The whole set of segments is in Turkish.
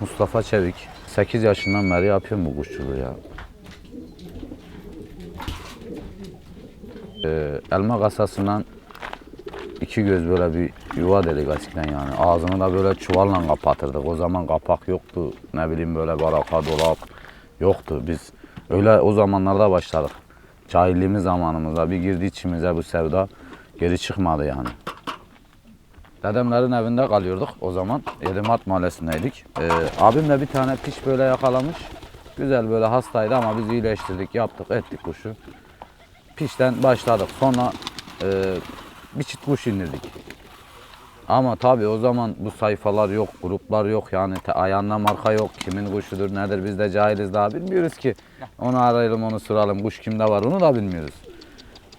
Mustafa Çevik. 8 yaşından beri yapıyorum bu kuşçuluğu ya. Ee, elma kasasından iki göz böyle bir yuva dedik eskiden yani. Ağzını da böyle çuvalla kapatırdık. O zaman kapak yoktu. Ne bileyim böyle baraka dolap yoktu. Biz öyle o zamanlarda başladık. Cahilliğimiz zamanımızda bir girdi içimize bu sevda geri çıkmadı yani. Dedemlerin evinde kalıyorduk o zaman. 7 Mart mahallesindeydik. Ee, abim de bir tane piş böyle yakalamış. Güzel böyle hastaydı ama biz iyileştirdik, yaptık, ettik kuşu. Pişten başladık. Sonra e, bir çift kuş indirdik. Ama tabii o zaman bu sayfalar yok, gruplar yok yani te- ayağında marka yok. Kimin kuşudur nedir biz de cahiliz daha bilmiyoruz ki. Onu arayalım onu soralım kuş kimde var onu da bilmiyoruz.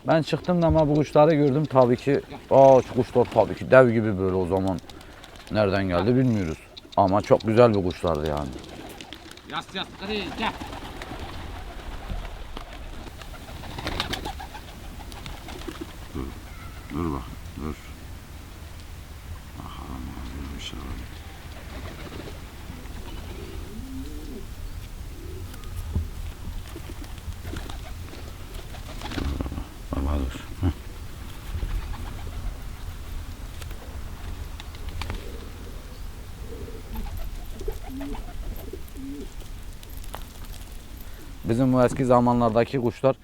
Ben çıktım da ama bu kuşları gördüm tabii ki. Aa şu kuşlar tabii ki dev gibi böyle o zaman. Nereden geldi bilmiyoruz. Ama çok güzel bir kuşlardı yani. Yas yas hadi gel. Dur bak, dur. Bakalım bir şey var. Baba dur. Heh. Bizim bu eski zamanlardaki kuşlar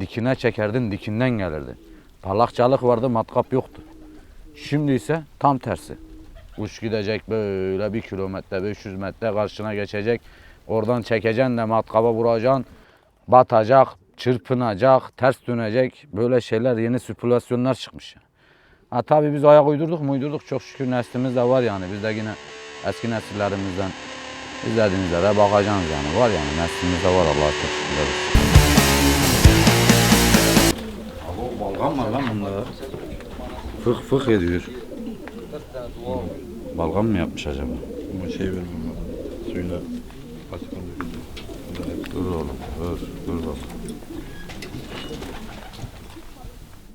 dikine çekerdin dikinden gelirdi. Parlakçalık vardı matkap yoktu. Şimdi ise tam tersi. Kuş gidecek böyle bir kilometre 500 metre karşına geçecek. Oradan çekeceksin de matkaba vuracaksın. Batacak, çırpınacak, ters dönecek. Böyle şeyler yeni sirkülasyonlar çıkmış. Ha tabii biz ayak uydurduk mu uydurduk. Çok şükür neslimiz de var yani. Biz de yine eski nesillerimizden izlediğinizde de bakacaksınız yani. Var yani neslimiz de var Allah'a çok şükürler olsun. Balgam var lan bunda. Fık fık ediyor. Balgam mı yapmış acaba? Ama şey vermem bak. Suyuna baskın Dur oğlum, dur, dur bak.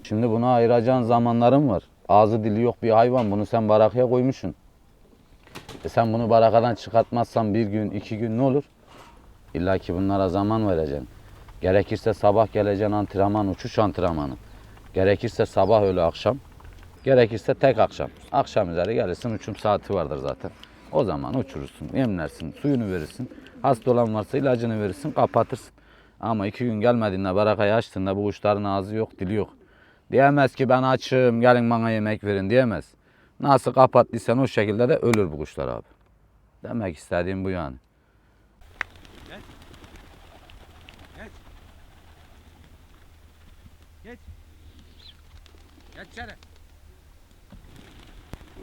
Şimdi buna ayıracağın zamanların var. Ağzı dili yok bir hayvan. Bunu sen barakaya koymuşsun. E sen bunu barakadan çıkartmazsan bir gün, iki gün ne olur? İlla ki bunlara zaman vereceksin. Gerekirse sabah geleceksin antrenman, uçuş antrenmanı. Gerekirse sabah öyle akşam. Gerekirse tek akşam. Akşam üzeri gelirsin uçum saati vardır zaten. O zaman uçurursun, yemlersin, suyunu verirsin. Hasta olan varsa ilacını verirsin, kapatırsın. Ama iki gün gelmediğinde barakayı açtığında bu kuşların ağzı yok, dili yok. Diyemez ki ben açım, gelin bana yemek verin diyemez. Nasıl kapattıysan o şekilde de ölür bu kuşlar abi. Demek istediğim bu yani. Geç içeri.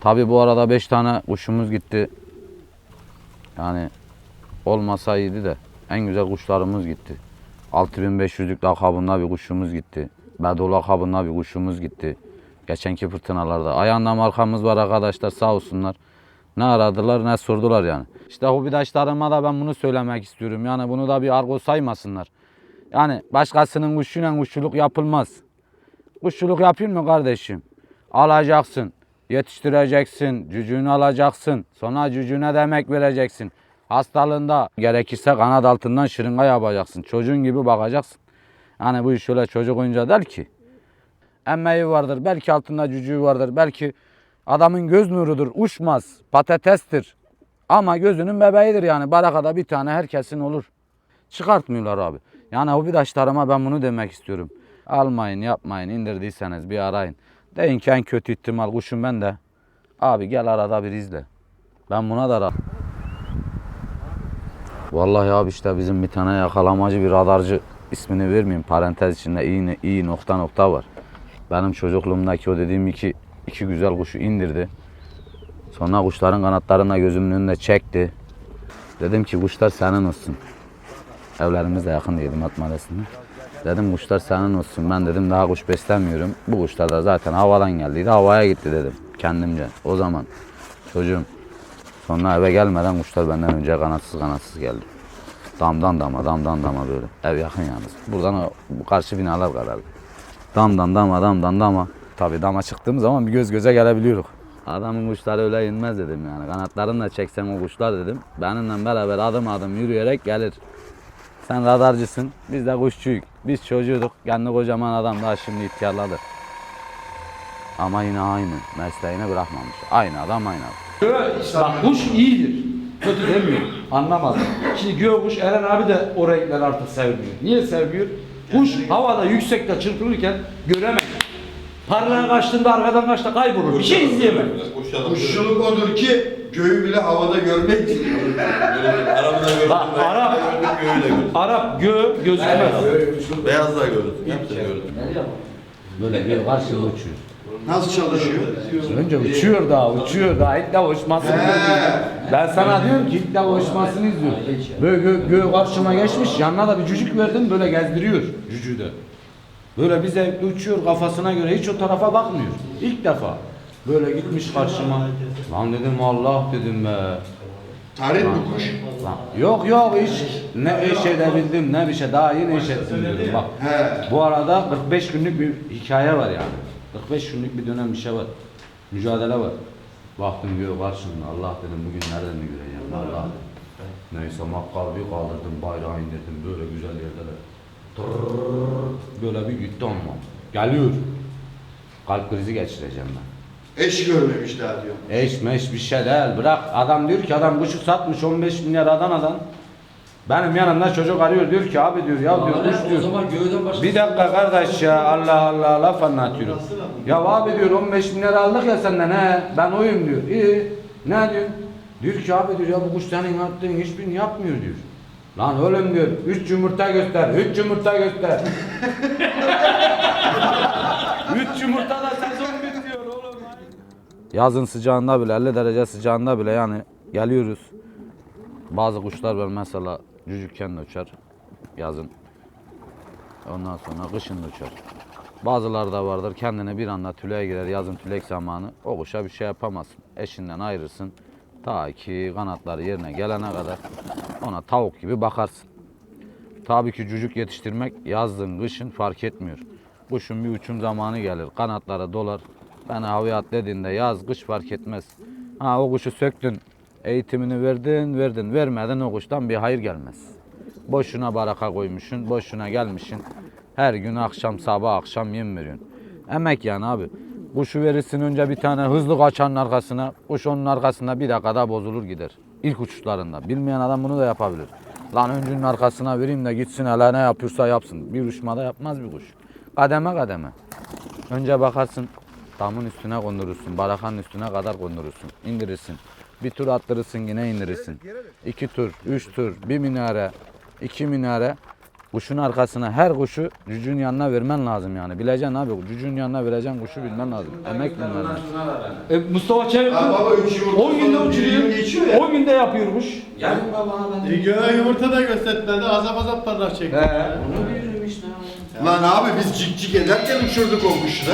Tabi bu arada 5 tane kuşumuz gitti. Yani olmasa iyiydi de en güzel kuşlarımız gitti. 6500'lük lakabında bir kuşumuz gitti. Bedo lakabında bir kuşumuz gitti. Geçenki fırtınalarda. Ayağında markamız var arkadaşlar sağ olsunlar. Ne aradılar ne sordular yani. İşte hobidaşlarıma da ben bunu söylemek istiyorum. Yani bunu da bir argo saymasınlar. Yani başkasının kuşuyla kuşçuluk yapılmaz. Kuşçuluk yapayım mı kardeşim? Alacaksın, yetiştireceksin, cücüğünü alacaksın. Sonra cücüğüne de emek vereceksin. Hastalığında gerekirse kanat altından şırınga yapacaksın. Çocuğun gibi bakacaksın. Yani bu iş öyle çocuk oyuncağı değil ki. Emeği vardır, belki altında cücüğü vardır, belki adamın göz nurudur, uçmaz, patatestir. Ama gözünün bebeğidir yani. Barakada bir tane herkesin olur. Çıkartmıyorlar abi. Yani hobidaşlarıma ben bunu demek istiyorum. Almayın, yapmayın, indirdiyseniz bir arayın. Deyin ki en kötü ihtimal kuşum ben de. Abi gel arada bir izle. Ben buna da Vallahi abi işte bizim bir tane yakalamacı bir radarcı ismini vermeyeyim. Parantez içinde iyi, iyi nokta nokta var. Benim çocukluğumdaki o dediğim iki, iki güzel kuşu indirdi. Sonra kuşların kanatlarına gözümün önünde çekti. Dedim ki kuşlar senin olsun. Evlerimiz yakın diyelim At Mahallesi'nde. Dedim kuşlar senin olsun. Ben dedim daha kuş beslemiyorum. Bu kuşlar da zaten havadan geldiydi. Havaya gitti dedim kendimce. O zaman çocuğum. Sonra eve gelmeden kuşlar benden önce kanatsız kanatsız geldi. Damdan dama, damdan dama böyle. Ev yakın yalnız. Buradan karşı binalar karardı. Damdan dama, damdan dama. Tabii dama çıktığımız zaman bir göz göze gelebiliyoruz. Adamın kuşları öyle inmez dedim yani. Kanatlarını da çeksen o kuşlar dedim. Benimle beraber adım adım yürüyerek gelir. Sen radarcısın, biz de kuşçuyuk. Biz çocuğuduk, kendi kocaman adam daha şimdi ihtiyarladı. Ama yine aynı, mesleğini bırakmamış. Aynı adam aynı adam. Bak kuş iyidir. Kötü demiyor. Anlamadım. Şimdi göğkuş Eren abi de o renkleri artık sevmiyor. Niye sevmiyor? Kuş havada yüksekte çırpılırken göremez. Parlağa kaçtığında arkadan kaçta kaybolur. Bir şey izleyemez. Kuşçuluk odur ki göğü bile havada görmek Arabada gördüm. Bak, ben. Arap- Gördüm, göğü de gördüm. Arap göğü gözükmez. Beyaz da gördüm. Böyle bir karşıda uçuyor. Nasıl çalışıyor? Önce uçuyor daha, uçuyor daha. İlk defa uçmasını izliyorum. Ben sana diyorum ki ilk defa uçmasını izliyorum. Böyle gö göğü karşıma geçmiş, yanına da bir cücük verdim böyle gezdiriyor cücüğü de. Böyle bir zevkli uçuyor kafasına göre hiç o tarafa bakmıyor. İlk defa. Böyle gitmiş karşıma. Lan dedim Allah dedim be. Tarih bu kuş. Lan, yok yok hiç ne eş edebildim ne bir şey daha yeni eş ettim diyorum bak. He. Bu arada 45 günlük bir hikaye var yani. 45 günlük bir dönem bir şey var. Mücadele var. Baktım diyor karşımda Allah dedim bugün nereden mi göreceğim Allah dedim. Neyse makkal bir kaldırdım bayrağı indirdim böyle güzel yerdeler. Tırrrr, böyle bir gitti ama. Geliyor. Kalp krizi geçireceğim ben. Eş görmemiş daha diyor. Eş meş bir şey değil. Bırak adam diyor ki adam kuşu satmış 15 milyar Adana'dan. Benim yanımda çocuk arıyor diyor ki abi diyor ya diyor kuş diyor. Bir dakika kardeş ya Allah Allah laf anlatıyorum. Ya abi diyor 15 milyar aldık ya senden he ben oyum diyor. İyi ne diyor? Diyor ki abi diyor ya bu kuş senin attığın hiçbirini yapmıyor diyor. Lan oğlum diyor 3 yumurta göster 3 yumurta göster. 3 yumurta da sezon bitiyor oğlum. Yazın sıcağında bile 50 derece sıcağında bile yani geliyoruz. Bazı kuşlar var mesela cücükken de uçar yazın. Ondan sonra kışın da uçar. Bazıları da vardır kendine bir anda tüleye girer yazın tülek zamanı. O kuşa bir şey yapamazsın. Eşinden ayırırsın. Ta ki kanatları yerine gelene kadar ona tavuk gibi bakarsın. Tabii ki cücük yetiştirmek yazın kışın fark etmiyor. Kuşun bir uçum zamanı gelir. Kanatları dolar. Ben havaya at dediğinde yaz kış fark etmez. Ha o kuşu söktün. Eğitimini verdin verdin. Vermeden o kuştan bir hayır gelmez. Boşuna baraka koymuşsun. Boşuna gelmişsin. Her gün akşam sabah akşam yem veriyorsun. Emek yani abi. Kuşu verirsin önce bir tane hızlı kaçanın arkasına. Kuş onun arkasında bir dakikada bozulur gider. İlk uçuşlarında. Bilmeyen adam bunu da yapabilir. Lan öncünün arkasına vereyim de gitsin hele ne yapıyorsa yapsın. Bir uçmada yapmaz bir kuş. Kademe kademe. Önce bakarsın damın üstüne kondurursun. Barakanın üstüne kadar kondurursun. indirirsin. Bir tur attırırsın yine indirirsin. İki tur, üç tur, bir minare, iki minare. Kuşun arkasına her kuşu cücüğün yanına vermen lazım yani. Bileceksin abi cücüğün yanına vereceksin kuşu bilmen lazım. Emek bilmen lazım. E, Mustafa Çevik Ha baba 3 yumurta 10 günde sonra bir yıl uçuruyor. geçiyor ya. 10 günde yapıyormuş. E, göğe yumurta da gösterdiler de azap azap parlak çekti. He. Lan abi biz cik cik ederken uçurduk o kuşu da.